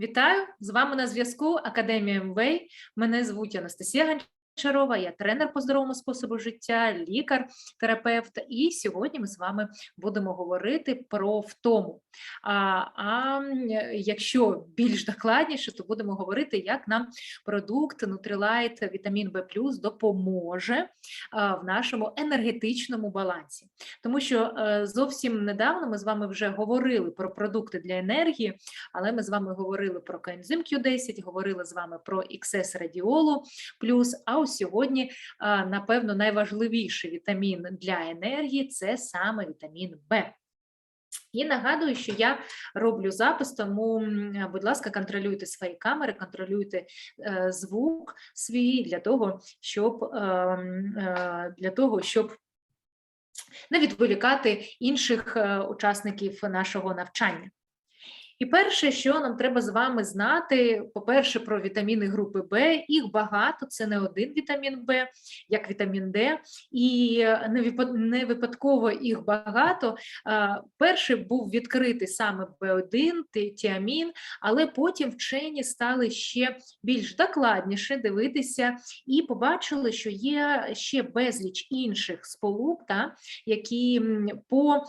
Вітаю! З вами на зв'язку Академія МВ. Мене звуть Анастасія Гончарова, я тренер по здоровому способу життя, лікар, терапевт. І сьогодні ми з вами будемо говорити про втому. А, а якщо більш докладніше, то будемо говорити, як нам продукт Nutrilite Вітамін В допоможе в нашому енергетичному балансі. Тому що е, зовсім недавно ми з вами вже говорили про продукти для енергії, але ми з вами говорили про коензим Q10, говорили з вами про XS радіолу плюс. А сьогодні, напевно, найважливіший вітамін для енергії це саме вітамін В. І нагадую, що я роблю запис, тому, будь ласка, контролюйте свої камери, контролюйте е, звук свій для того, щоб, е, е, для того, щоб не відволікати інших е, учасників нашого навчання. І перше, що нам треба з вами знати, по-перше, про вітаміни групи В. Їх багато, це не один вітамін В, як вітамін Д, і не випадково їх багато. Перший був відкритий саме В1, тіамін, але потім вчені стали ще більш докладніше дивитися і побачили, що є ще безліч інших сполук, та, які по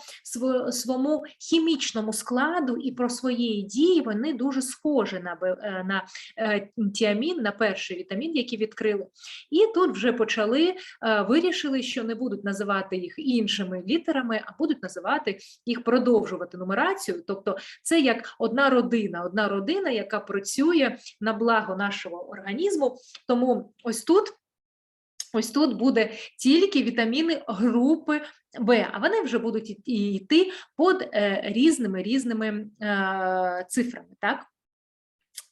своєму хімічному складу і про своєї дії вони дуже схожі на, е, на е, тіамін, на перший вітамін, який відкрили. І тут вже почали, е, вирішили, що не будуть називати їх іншими літерами, а будуть називати їх продовжувати нумерацію. Тобто це як одна родина, одна родина, яка працює на благо нашого організму. Тому ось тут. Ось тут буде тільки вітаміни групи В, а вони вже будуть йти під е, різними різними е, цифрами. Так?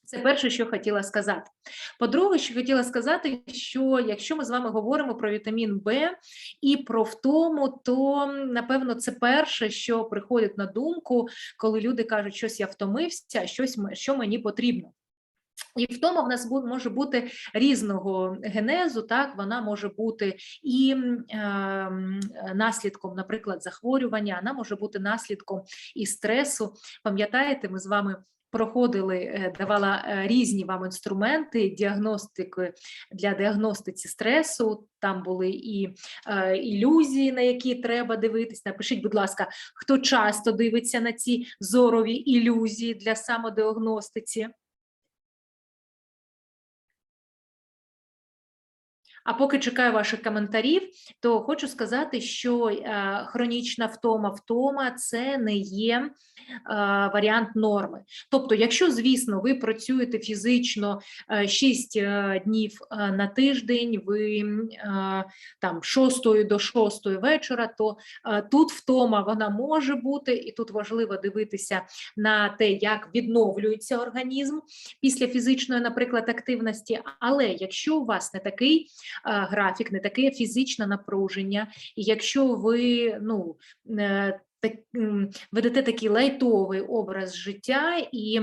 Це перше, що хотіла сказати. По-друге, що хотіла сказати, що якщо ми з вами говоримо про вітамін В і про втому, то напевно це перше, що приходить на думку, коли люди кажуть, щось я втомився, щось що мені потрібно. І втома в нас може бути різного генезу, так вона може бути і е, наслідком, наприклад, захворювання, вона може бути наслідком і стресу. Пам'ятаєте, ми з вами проходили, е, давала е, різні вам інструменти діагностики для діагностиці стресу. Там були і е, ілюзії, на які треба дивитись. Напишіть, будь ласка, хто часто дивиться на ці зорові ілюзії для самодіагностиці. А поки чекаю ваших коментарів, то хочу сказати, що е, хронічна втома втома це не є е, варіант норми. Тобто, якщо, звісно, ви працюєте фізично 6 днів е, на тиждень, ви там 6 до 6 вечора, то тут втома вона може бути, і тут важливо дивитися на те, як відновлюється організм після фізичної, наприклад, активності. Але якщо у вас не такий графік, не таке фізичне напруження, і якщо ви ну, е, так, ведете такий лайтовий образ життя і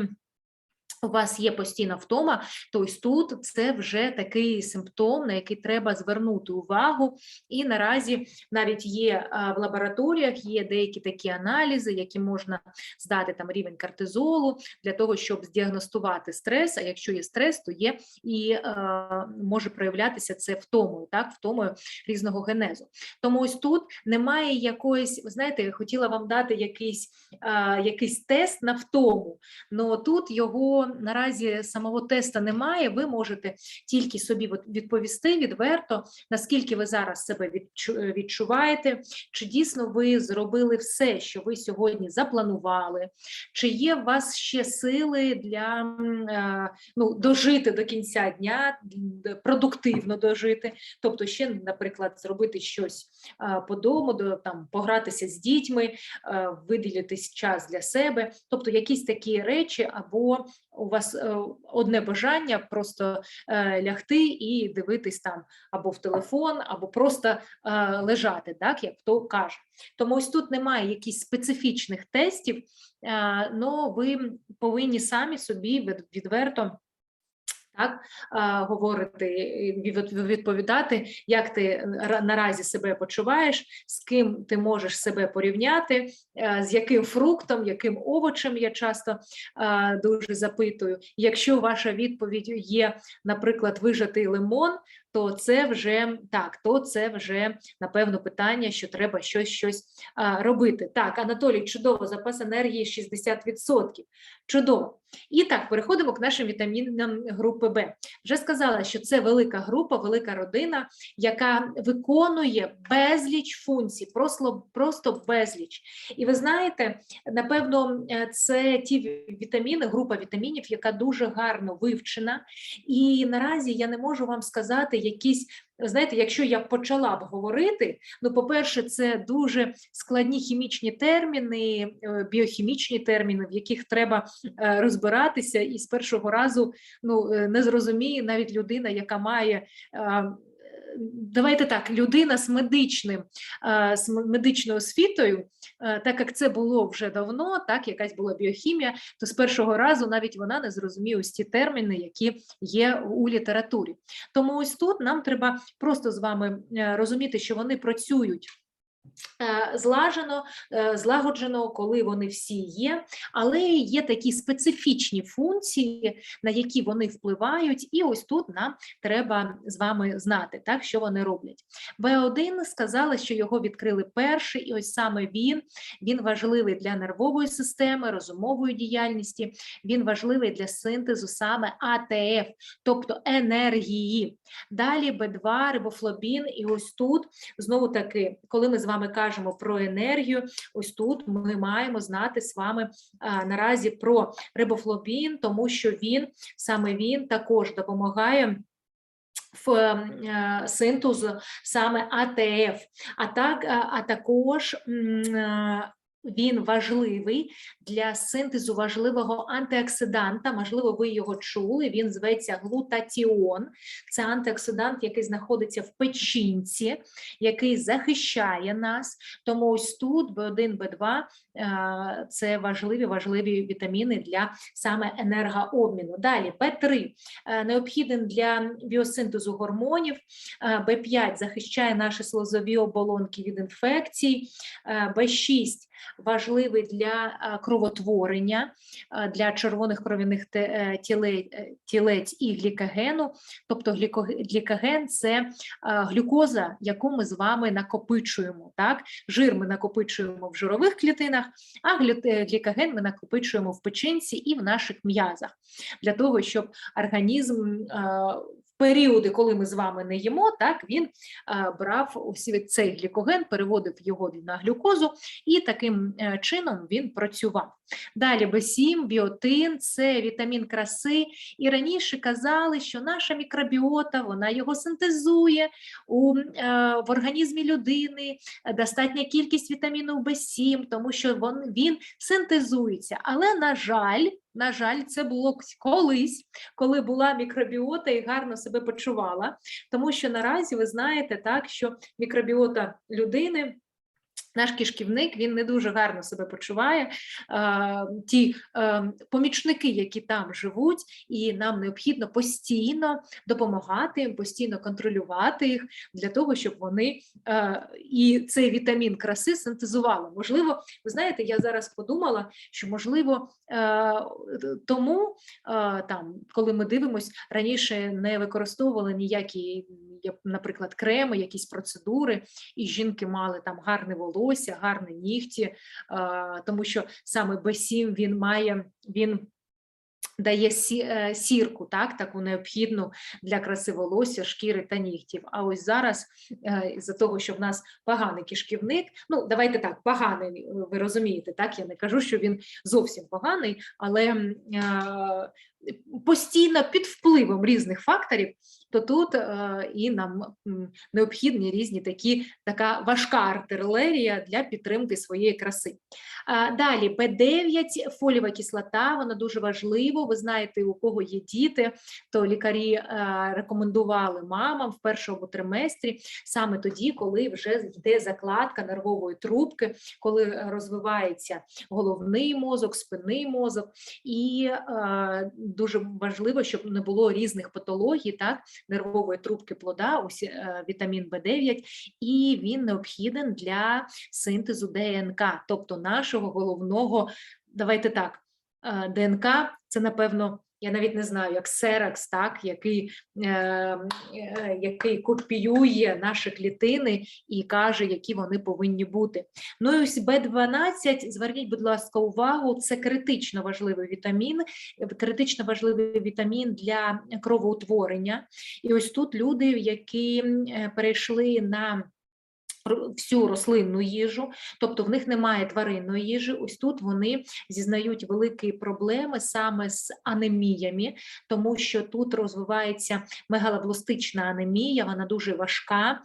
у вас є постійна втома, то ось тут це вже такий симптом, на який треба звернути увагу. І наразі навіть є в лабораторіях є деякі такі аналізи, які можна здати там рівень кортизолу для того, щоб здіагностувати стрес. А якщо є стрес, то є і е, може проявлятися це втомою, так, втомою різного генезу. Тому ось тут немає якоїсь, ви знаєте, я хотіла вам дати якийсь, е, якийсь тест на втому. Ну тут його наразі самого теста немає. Ви можете тільки собі відповісти відверто, наскільки ви зараз себе е, відчуваєте, чи дійсно ви зробили все, що ви сьогодні запланували, чи є у вас ще сили для е, ну, дожити до кінця дня, продуктивно дожити, тобто ще, наприклад, зробити щось по дому, до, там, погратися з дітьми, е, виділити час для себе, тобто якісь такі речі, або у вас е, одне бажання просто е, лягти і дивитись там або в телефон, або просто е, лежати, так як хто каже. Тому ось тут немає якихось специфічних тестів, але ви повинні самі собі від- відверто Так, говорити, відповідати, як ти ра- наразі себе почуваєш, з ким ти можеш себе порівняти, е, з яким фруктом, яким овочем я часто дуже запитую. Якщо ваша відповідь є, наприклад, вижатий лимон, то це вже так, то це вже напевно питання, що треба щось щось а, робити. Так, Анатолій, чудово, запас енергії 60%. Чудово. І так, переходимо к нашим вітамінам групи Б. Вже сказала, що це велика група, велика родина, яка виконує безліч функцій, просто, просто безліч. І ви знаєте, напевно, е, це ті вітаміни, група вітамінів, яка дуже гарно вивчена. І наразі я не можу вам сказати якісь. Знаєте, якщо я почала б говорити, ну, по-перше, це дуже складні хімічні терміни, е, біохімічні терміни, в яких треба е, розбиратися, і з першого разу ну, е, не зрозуміє навіть людина, яка має. Давайте так, людина з медичним е, з медичною освітою, е, так як це було вже давно, так якась була біохімія, то з першого разу навіть вона не зрозуміє ось ті терміни, які є у літературі. Тому ось тут нам треба просто з вами е, розуміти, що вони працюють. Е, Злажено, е, злагоджено, коли вони всі є, але є такі специфічні функції, на які вони впливають, і ось тут нам треба з вами знати, так, що вони роблять. В1 сказали, що його відкрили перший, і ось саме він, він важливий для нервової системи, розумової діяльності, він важливий для синтезу саме АТФ, тобто енергії. Далі Б2, рибофлобін, і ось тут знову таки, коли ми з вами кажемо про енергію, ось тут ми маємо знати з вами наразі про рибофлобін, тому що він саме він також допомагає. В е, синтезу саме АТФ, а так а, також е, він важливий для синтезу важливого антиоксиданта. Можливо, ви його чули. Він зветься глутатіон. Це антиоксидант, який знаходиться в печінці, який захищає нас. Тому ось тут B1, B2 е, це важливі важливі вітаміни для саме енергообміну. Далі Б3 е, необхідний для біосинтезу гормонів. Е, Б5 захищає наші слозові оболонки від інфекцій. Е, Б6 важливий для е, кровотворення, е, для червоних кров'яних е, тіле- тілець і глікогену. Тобто гліко- глікоген це глюкоза, яку ми з вами накопичуємо. Так? Жир ми накопичуємо в жирових клітинах, а глікоген ми накопичуємо в печінці і в наших м'язах для того, щоб організм періоди, коли ми з вами не їмо, так він е, брав усі цей глікоген, переводив його на глюкозу, і таким е, чином він працював. Далі B7, біотин, це вітамін краси. І раніше казали, що наша мікробіота вона його синтезує у, е, в організмі людини, достатня кількість вітаміну В7, тому що він синтезується. Але, на жаль, на жаль, це було колись, коли була мікробіота і гарно себе почувала. Тому що наразі ви знаєте так, що мікробіота людини. Наш кишківник він не дуже гарно себе почуває. Е, ті е, помічники, які там живуть, і нам необхідно постійно допомагати їм, постійно контролювати їх для того, щоб вони е, і цей вітамін краси синтезували. Можливо, ви знаєте, я зараз подумала, що можливо тому там, коли ми дивимось, раніше не використовували ніякі, наприклад, креми, якісь процедури, і жінки мали там гарне волосся, гарні нігті, тому що саме B7 він має він. Дає е, сірку, так, таку необхідну для краси волосся, шкіри та нігтів. А ось зараз, е, з-за того, що в нас поганий кишківник, ну давайте так, поганий, ви розумієте, так, я не кажу, що він зовсім поганий, але е, постійно під впливом різних факторів, то тут е, і нам необхідні різні такі, така важка артилерія для підтримки своєї краси. А, Далі П9, фолієва кислота, вона дуже важлива. Ви знаєте, у кого є діти, то лікарі е, рекомендували мамам в першому триместрі, саме тоді, коли вже йде закладка нервової трубки, коли розвивається головний мозок, спинний мозок, і е, дуже важливо, щоб не було різних патологій, так, нервової трубки плода, ось е, вітамін В9, і він необхіден для синтезу ДНК, тобто нашого головного, давайте так, е, ДНК це напевно. Я навіть не знаю, як Серекс, так, який, е, е, який копіює наші клітини і каже, які вони повинні бути. Ну і ось Б12, зверніть, будь ласка, увагу, це критично важливий вітамін, критично важливий вітамін для кровоутворення. І ось тут люди, які е, перейшли на всю рослинну їжу, тобто в них немає тваринної їжі. Ось тут вони зізнають великі проблеми саме з анеміями, тому що тут розвивається мегалобластична анемія, вона дуже важка,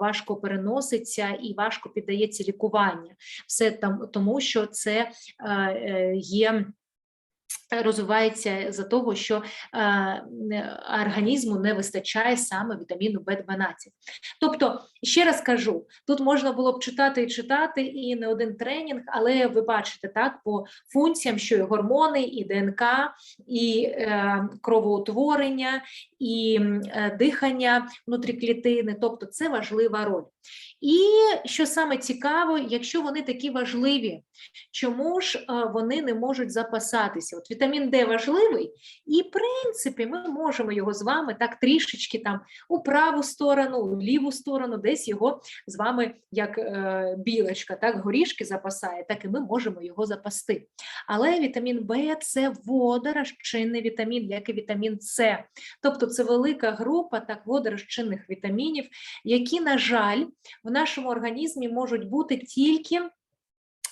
важко переноситься і важко піддається лікуванню. Все там тому, що це е, є. Розвивається за того, що е, організму не вистачає саме вітаміну В12. Тобто, ще раз кажу, тут можна було б читати і читати, і не один тренінг, але ви бачите так по функціям, що і гормони, і ДНК, і е, кровоутворення, і е, дихання внутрі клітини, тобто це важлива роль. І що саме цікаво, якщо вони такі важливі, чому ж е, вони не можуть запасатися? От вітамін Д важливий, і в принципі ми можемо його з вами так трішечки там у праву сторону, у ліву сторону, десь його з вами, як е, білочка, так горішки запасає, так і ми можемо його запасти. Але вітамін В це водорозчинний вітамін, як і вітамін С. Тобто це велика група так водорозчинних вітамінів, які, на жаль, в нашому організмі можуть бути тільки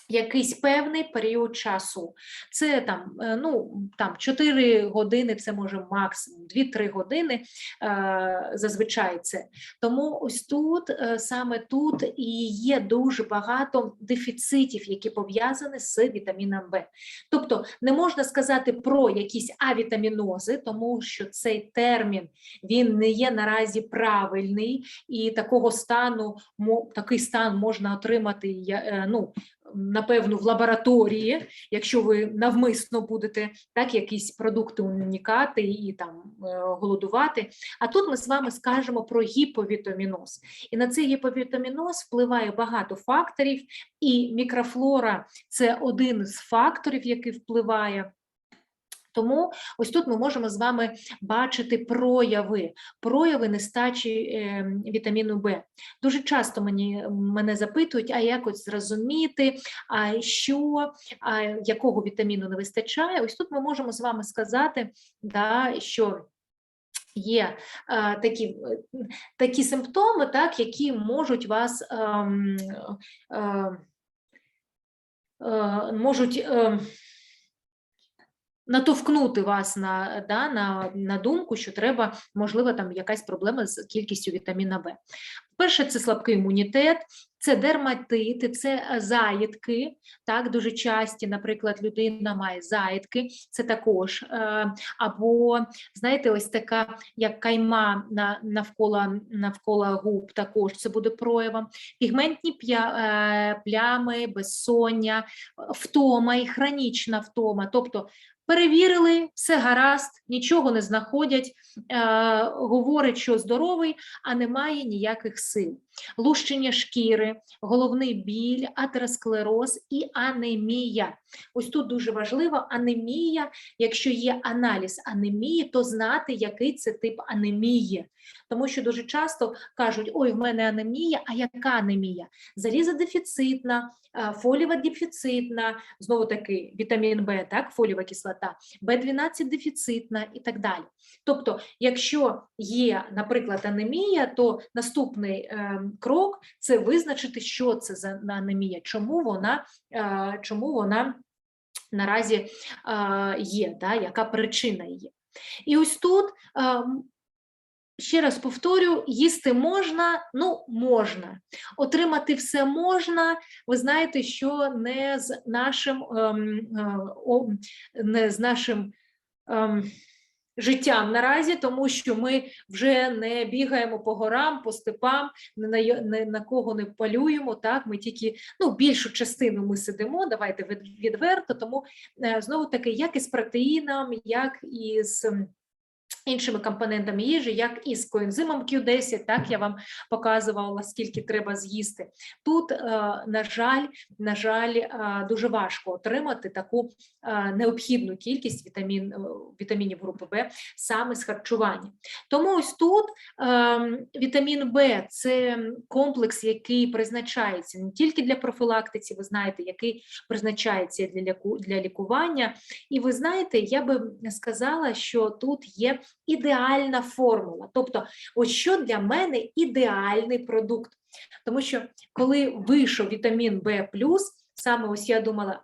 якийсь певний період часу. Це там, е, ну, там 4 години, це може максимум 2-3 години е, зазвичай це. Тому ось тут, е, саме тут і є дуже багато дефіцитів, які пов'язані з вітаміном В. Тобто не можна сказати про якісь авітамінози, тому що цей термін він не є наразі правильний, і такого стану такий стан можна отримати ну, напевно, в лабораторії, якщо ви навмисно будете так якісь продукти унікати і там е, голодувати. А тут ми з вами скажемо про гіповітаміноз. І на цей гіповітаміноз впливає багато факторів, і мікрофлора це один з факторів, який впливає. Тому ось тут ми можемо з вами бачити прояви, прояви нестачі е, вітаміну В. Дуже часто мені мене запитують, а як ось зрозуміти, а що, а якого вітаміну не вистачає. Ось тут ми можемо з вами сказати, да, що є е, такі, такі симптоми, так, які можуть вас ем, е, е, можуть. ем, натовкнути вас на, да, на, на думку, що треба, можливо, там якась проблема з кількістю вітаміна В. Перше, це слабкий імунітет, це дерматити, це е, заїдки, так, дуже часті, наприклад, людина має заїдки, це також, е, або, знаєте, ось така, як кайма на, навколо, навколо губ, також це буде проявом, пігментні е, плями, безсоння, втома і хронічна втома, тобто Перевірили, все гаразд, нічого не знаходять, е, говорить, що здоровий, а немає ніяких сил. Лущення шкіри, головний біль, атеросклероз і анемія. Ось тут дуже важливо анемія. Якщо є аналіз анемії, то знати, який це тип анемії. Тому що дуже часто кажуть: ой, в мене анемія, а яка анемія? Залізодефіцитна, е, фолієва дефіцитна, знову таки вітамін Б, так, фолієва кислота, Б12 дефіцитна і так далі. Тобто, якщо є, наприклад, анемія, то наступний е, крок це визначити, що це за анемія, чому вона, е, чому вона наразі е, є, да, яка причина є. І ось тут. Е, Ще раз повторю, їсти можна, ну можна. Отримати все можна. Ви знаєте, що не з нашим, ем, е, о, не з нашим ем, життям наразі, тому що ми вже не бігаємо по горам, по степам, не на, не на кого не палюємо. Так, ми тільки ну більшу частину ми сидимо. Давайте від- відверто. Тому е, знову таки, як із протеїном, як і з. м, Іншими компонентами їжі, як і з коензимом Q10, так я вам показувала, скільки треба з'їсти. Тут, е, на жаль, на жаль, е, дуже важко отримати таку е, необхідну кількість вітамін, вітамінів групи Б саме з харчування. Тому ось тут вітамін Б це комплекс, який призначається не тільки для профілактиці, ви знаєте, який призначається для лікування. І ви знаєте, я би сказала, що тут є ідеальна формула. Тобто, ось що для мене ідеальний продукт. Тому що коли вийшов вітамін В саме ось я думала,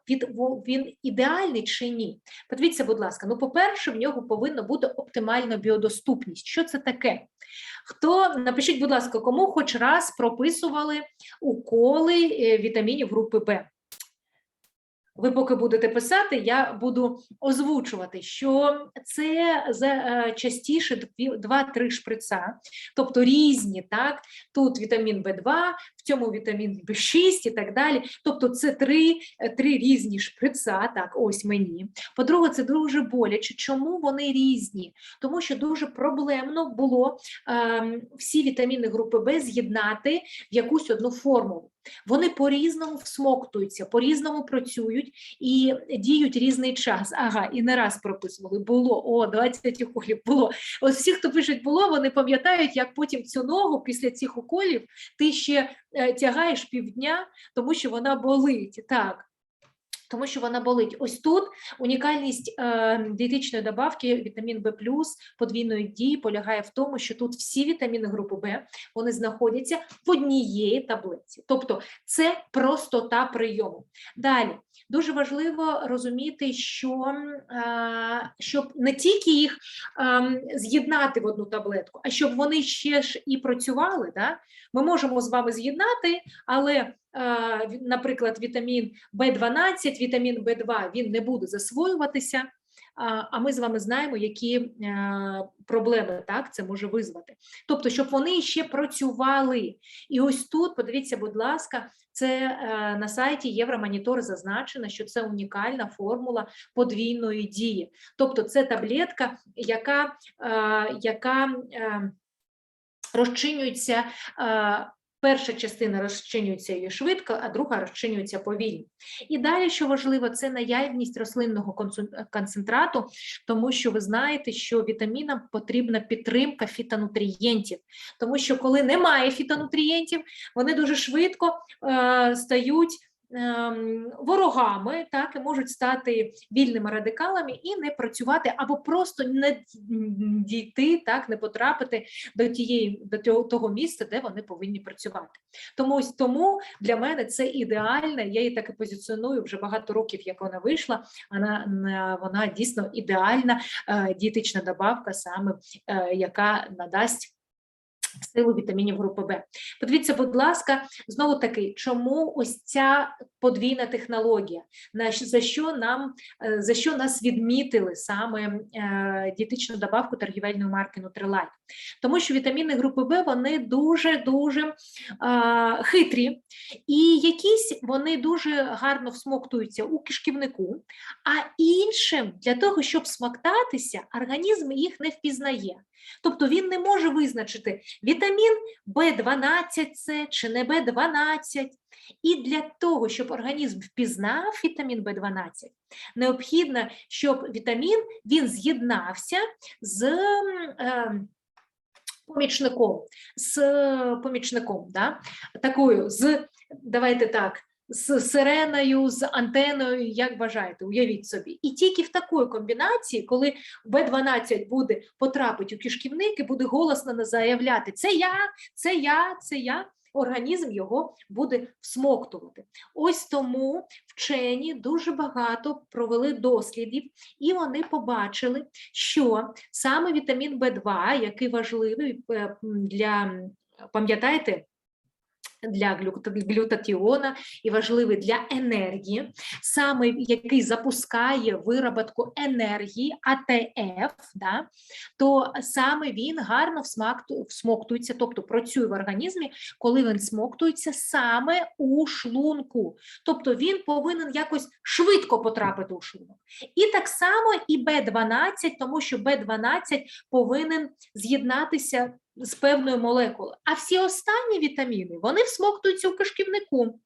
він ідеальний чи ні? Подивіться, будь ласка, ну, по-перше, в нього повинна бути оптимальна біодоступність. Що це таке? Хто напишіть, будь ласка, кому хоч раз прописували уколи е, вітамінів групи Б? Ви поки будете писати, я буду озвучувати, що це за е, частіше дві- два-три шприца, тобто різні, так? Тут вітамін В2, в цьому вітамін В6 і так далі. Тобто це три, е, три різні шприца, так, ось мені. По-друге, це дуже боляче. Чому вони різні? Тому що дуже проблемно було ем, всі вітаміни групи Б з'єднати в якусь одну формулу. Вони по-різному всмоктуються, по-різному працюють і діють різний час. Ага, і не раз прописували. Було о, 20 уколів було. Ось всі, хто пишуть було, вони пам'ятають, як потім цю ногу після цих уколів ти ще е, тягаєш півдня, тому що вона болить. Так. Тому що вона болить. Ось тут унікальність е, дієтичної добавки вітамін В подвійної дії полягає в тому, що тут всі вітаміни групи Б вони знаходяться в однієї таблиці. Тобто це простота прийому. Далі дуже важливо розуміти, що е, щоб не тільки їх ем, з'єднати в одну таблетку, а щоб вони ще ж і працювали. Да? Ми можемо з вами з'єднати, але, е, наприклад, вітамін В12, вітамін В2 він не буде засвоюватися. А ми з вами знаємо, які е, проблеми так це може визвати. Тобто, щоб вони ще працювали. І ось тут, подивіться, будь ласка, це е, на сайті Євромонітор зазначено, що це унікальна формула подвійної дії. Тобто, це таблетка, яка, е, яка розчинюється. Перша частина розчинюється її швидко, а друга розчинюється повільно. І далі, що важливо, це наявність рослинного концентрату, тому що ви знаєте, що вітамінам потрібна підтримка фітонутрієнтів, тому що коли немає фітонутрієнтів, вони дуже швидко е, стають ворогами, так і можуть стати вільними радикалами і не працювати, або просто не дійти, так не потрапити до тієї до того, того місця, де вони повинні працювати. Тому ось тому для мене це ідеальне. Я її так і позиціоную вже багато років, як вона вийшла. Вона вона дійсно ідеальна е, дієтична добавка, саме е, яка надасть. Силу вітамінів групи Б. Подивіться, будь ласка, знову таки, чому ось ця подвійна технологія? За що нам е, за що нас відмітили саме е, дієтичну добавку торгівельної марки Nutrilite? Тому що вітаміни групи Б вони дуже дуже а, хитрі, і якісь вони дуже гарно всмоктуються у кишківнику, а іншим для того, щоб смоктатися, організм їх не впізнає. Тобто він не може визначити вітамін В12 це чи не В12. І для того, щоб організм впізнав вітамін В12, необхідно, щоб вітамін він з'єднався з е, помічником, з помічником, да? такою, з, давайте так, з сиреною, з антеною, як бажаєте, уявіть собі. І тільки в такої комбінації, коли В12 буде потрапить у кишківник і буде голосно заявляти це я, це я, це я. Організм його буде всмоктувати. Ось тому вчені дуже багато провели дослідів, і вони побачили, що саме вітамін В2, який важливий е, для, пам'ятаєте, для глютатіона і важливий для енергії, саме який запускає вироботку енергії АТФ, да, то саме він гарно всмоктується, тобто працює в організмі, коли він смоктується саме у шлунку. Тобто він повинен якось швидко потрапити у шлунок. І так само і Б12, тому що Б12 повинен з'єднатися з певною молекули. А всі останні вітаміни вони всмоктуються у кишківнику.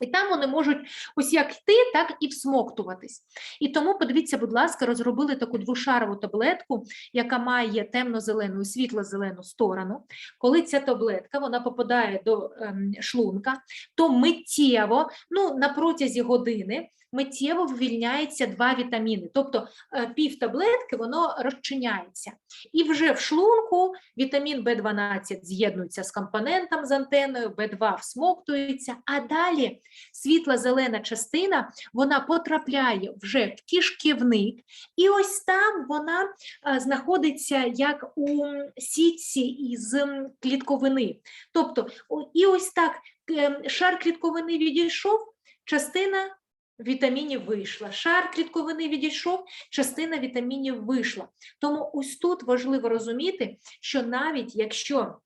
І там вони можуть ось як йти, так і всмоктуватись. І тому, подивіться, будь ласка, розробили таку двошарову таблетку, яка має темно-зелену і світло-зелену сторону. Коли ця таблетка вона попадає до ем, шлунка, то миттєво, ну на протязі години, миттєво вивільняється два вітаміни. Тобто е, пів таблетки воно розчиняється. І вже в шлунку вітамін В12 з'єднується з компонентом з антеною, В2 всмоктується, а далі світла-зелена частина вона потрапляє вже в кишківник, і ось там вона е, знаходиться як у сітці із клітковини. Тобто, і ось так е, шар клітковини відійшов, частина вітамінів вийшла. Шар клітковини відійшов, частина вітамінів вийшла. Тому ось тут важливо розуміти, що навіть якщо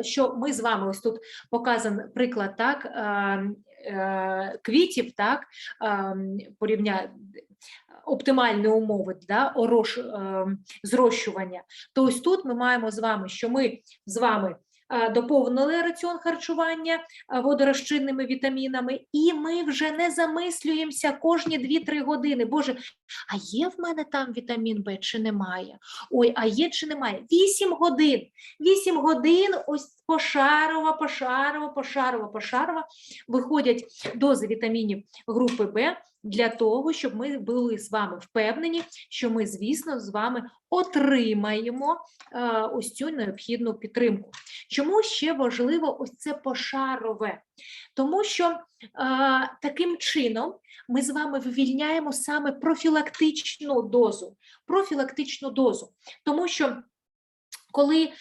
що ми з вами ось тут показаний приклад так, е, е, квітів, так, е, порівня оптимальні умови да, е, зрощування, то ось тут ми маємо з вами, що ми з вами е, доповнили раціон харчування е, водорозчинними вітамінами, і ми вже не замислюємося кожні 2-3 години. Боже, а є в мене там вітамін Б чи немає? Ой, а є чи немає? 8 годин. 8 годин ось пошарова, пошарова, пошарова, пошарова виходять дози вітамінів групи Б для того, щоб ми були з вами впевнені, що ми, звісно, з вами отримаємо е, ось цю необхідну підтримку. Чому ще важливо ось це пошарове? Тому що е, таким чином ми з вами вивільняємо саме профілактичну дозу. Профілактичну дозу. Тому що коли, е,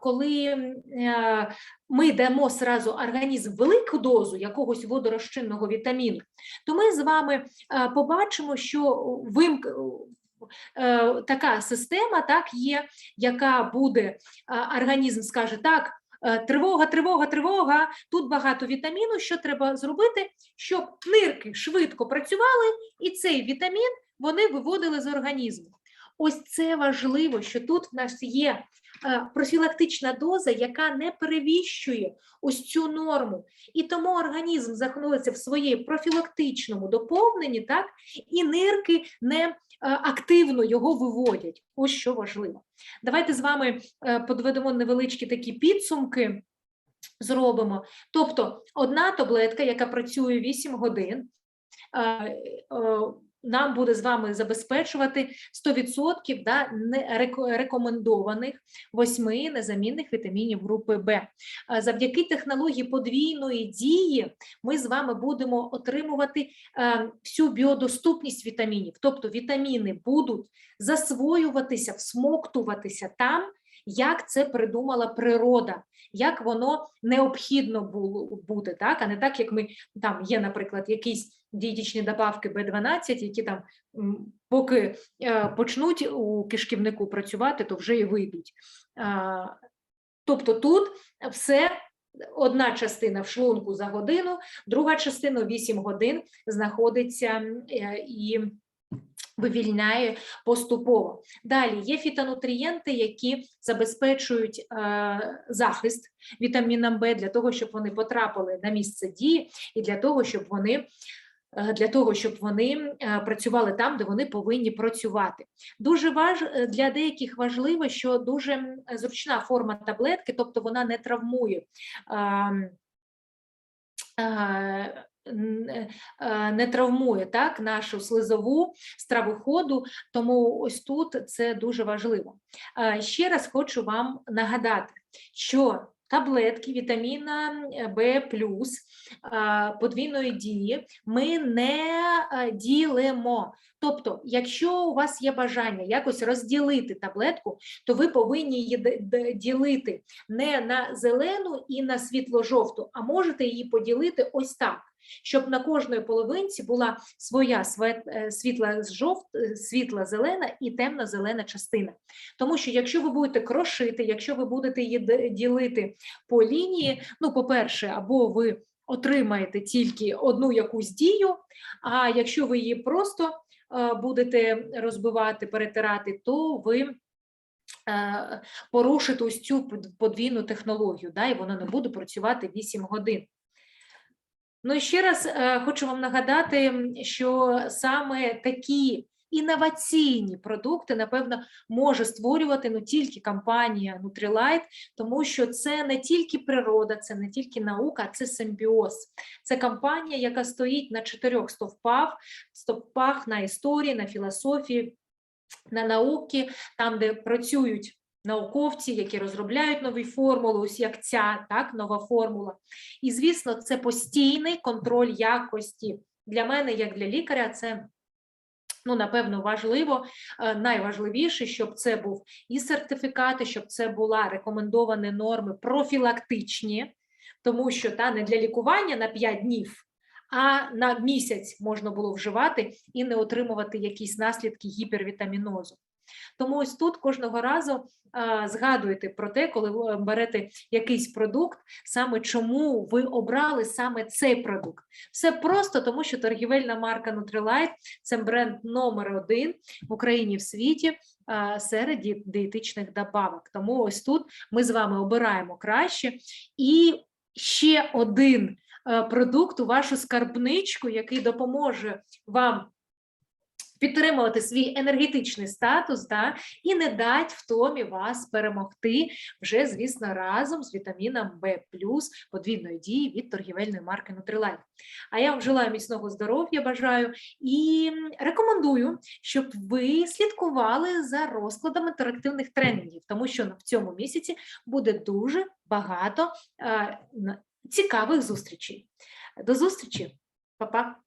коли е, ми дамо сразу організм велику дозу якогось водорозчинного вітаміну, то ми з вами е, побачимо, що вимк... така система так, є, яка буде, організм скаже, так, тривога, тривога, тривога, тут багато вітаміну, що треба зробити, щоб нирки швидко працювали, і цей вітамін вони виводили з організму. Ось це важливо, що тут в нас є е, профілактична доза, яка не перевіщує ось цю норму. І тому організм знаходиться в своєму профілактичному доповненні, так, і нирки не е, активно його виводять. Ось що важливо. Давайте з вами е, подведемо невеличкі такі підсумки. Зробимо. Тобто одна таблетка, яка працює 8 годин, нам буде з вами забезпечувати 100% да, рекомендованих восьми незамінних вітамінів групи Б. Завдяки технології подвійної дії ми з вами будемо отримувати е, всю біодоступність вітамінів. Тобто вітаміни будуть засвоюватися, всмоктуватися там, як це придумала природа, як воно необхідно було бути, так, а не так, як ми там є, наприклад, якісь дієтичні добавки Б12, які там поки е, почнуть у кишківнику працювати, то вже і вийдуть. А, Тобто тут все. Одна частина в шлунку за годину, друга частина 8 годин знаходиться е, і вивільняє поступово. Далі є фітонутрієнти, які забезпечують е, захист вітаміном Б для того, щоб вони потрапили на місце дії, і для того, щоб вони. е, Для того щоб вони е, працювали там, де вони повинні працювати, дуже важ е, для деяких важливо, що дуже зручна форма таблетки, тобто вона не травмує ем, не травмує так нашу слизову стравоходу, тому ось тут це дуже важливо. Е, Ще раз хочу вам нагадати, що таблетки вітаміна В подвійної дії ми не е, ділимо. Тобто, якщо у вас є бажання якось розділити таблетку, то ви повинні її ділити не на зелену і на світло-жовту, а можете її поділити ось так. Щоб на кожної половинці була своя е, світла жовт, е, світла зелена і темно-зелена частина. Тому що якщо ви будете крошити, якщо ви будете її ділити по лінії, ну, по-перше, або ви отримаєте тільки одну якусь дію, а якщо ви її просто е, будете розбивати, перетирати, то ви порушите ось цю под- подвійну технологію, да, і вона не буде працювати 8 годин. Ну і ще раз е, хочу вам нагадати, що саме такі інноваційні продукти, напевно, може створювати не тільки компанія Nutrilite, тому що це не тільки природа, це не тільки наука, це симбіоз. Це компанія, яка стоїть на чотирьох стовпах, стовпах на історії, на філософії, на науки, там, де працюють науковці, які розробляють нові формули, ось як ця так, нова формула. І, звісно, це постійний контроль якості. Для мене, як для лікаря, це ну, напевно, важливо, е, найважливіше, щоб це був і сертифікати, щоб це була рекомендовані норми профілактичні, тому що та не для лікування на 5 днів, а на місяць можна було вживати і не отримувати якісь наслідки гіпервітамінозу. Тому ось тут кожного разу згадуйте про те, коли ви берете якийсь продукт, саме чому ви обрали саме цей продукт. Все просто тому, що торгівельна марка Nutrilite – це бренд номер один в Україні в світі серед дієтичних добавок. Тому ось тут ми з вами обираємо краще. І ще один е, продукт у вашу скарбничку, який допоможе вам підтримувати свій енергетичний статус да, і не дать втомі вас перемогти вже, звісно, разом з вітаміном В подвійної дії від торгівельної марки Nutrilite. А я вам желаю міцного здоров'я, бажаю і рекомендую, щоб ви слідкували за розкладами інтерактивних тренінгів, тому що в цьому місяці буде дуже багато е, цікавих зустрічей. До зустрічі, Па-па!